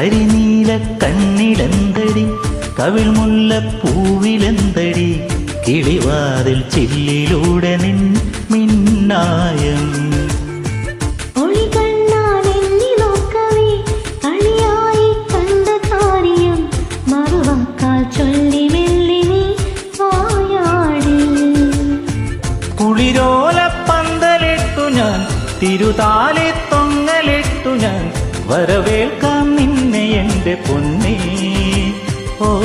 കരിനീല കണ്ണിലെന്തടി കവിൾമുല്ല പൂവിലെന്തടി കിളിവാതിൽ ചില്ലിലൂടെ നിൻ മിന്നായം. തിരുതാലി തൊങ്ങലിട്ടു ഞാൻ വരവേൽക്കാം എന്റെ പൊന്നേ. ഓ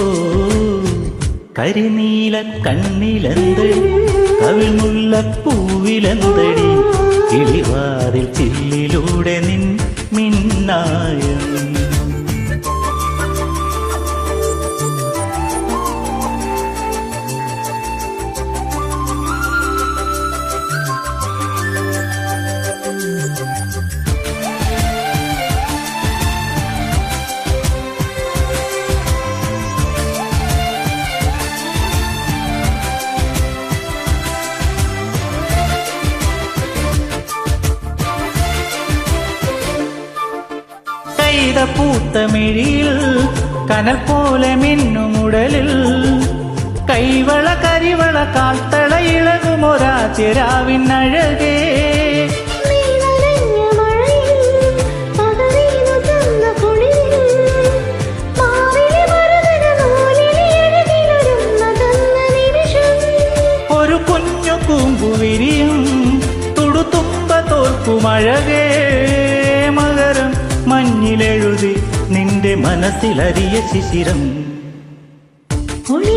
കരിനീല കണ്ണിലെന്തടി? കവിമുള്ള പൂവിലെന്തടി? കിളിവാതിൽ ചില്ലിലൂടെ നിൻ മിന്നായം. കൈത പൂത്തമിഴിയിൽ കനൽ പോലെ മിന്നുമുടലിൽ. കൈവള കരിവള കാൽത്തള ഇളകുമൊരാ ചിരാവിനഴകേ നീ നനഞ്ഞ മഴയിൽ പകരീനു തന്ന കുളിരിൽ മാറിലെ മറുതന നൂലിൽ എഴുതിലൊരുന്ന തന്ന ഒരു കുഞ്ഞു കൂമ്പു വിരിയും തുടുത്തുമ്പ തോൽക്കുമഴകേ. മഞ്ഞിലെഴുതി നിന്റെ മനസ്സിലരിയ ശിശിരം. ഒളി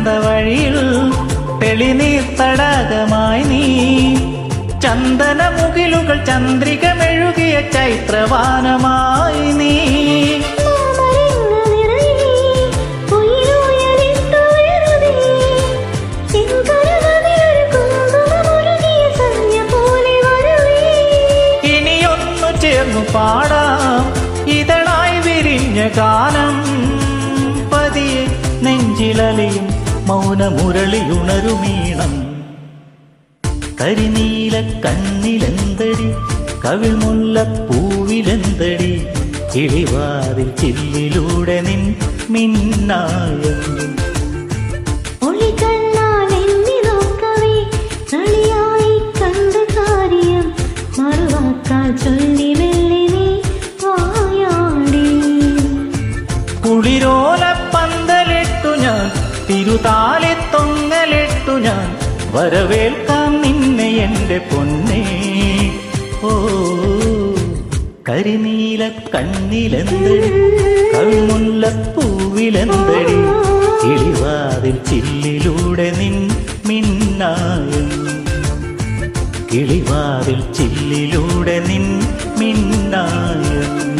വേനൽ വഴിയിൽ തെളിനീർ തടാകമായി നീ. ചന്ദന മുകിലുകൾ ചന്ദ്രിക മെഴുകിയ ചൈത്രവാനമായി നീ. ഇനിയൊന്നു ചേർന്നു പാടാം. ഇതളായി വിരിഞ്ഞ ഗാനം. പതിയെ നെഞ്ചിലലിയും മൗനമുരളിയുണരുമീണം. കരിനീല കണ്ണിലെന്തടി കവിൾമുല്ല പൂവിലെന്തടി കിളിവാതിൽ ചില്ലിലൂടെ നിൻ മിന്നായം. തിരുതാലി തൊങ്ങലിട്ടു ഞാൻ. വരവേൽക്കാം നിന്നെ എന്റെ പൊന്നേ. ഓ കരിനീല കണ്ണിലെന്തടി? കവിൾമുല്ല പൂവിലെന്തടി? കിളിവാതിൽ ചില്ലിലൂടെ നിൻ മിന്നായം. കിളിവാതിൽ ചില്ലിലൂടെ നിൻ മിന്നായം.